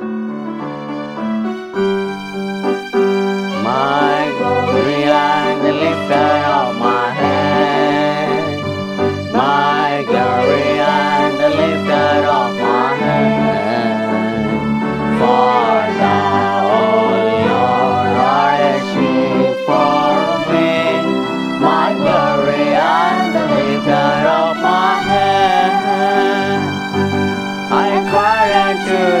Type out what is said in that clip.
My glory and the lifter of my head. My glory and the lifter of my head. For thou, O Lord, art a shield for me. My glory and the lifter of my head. I cry unto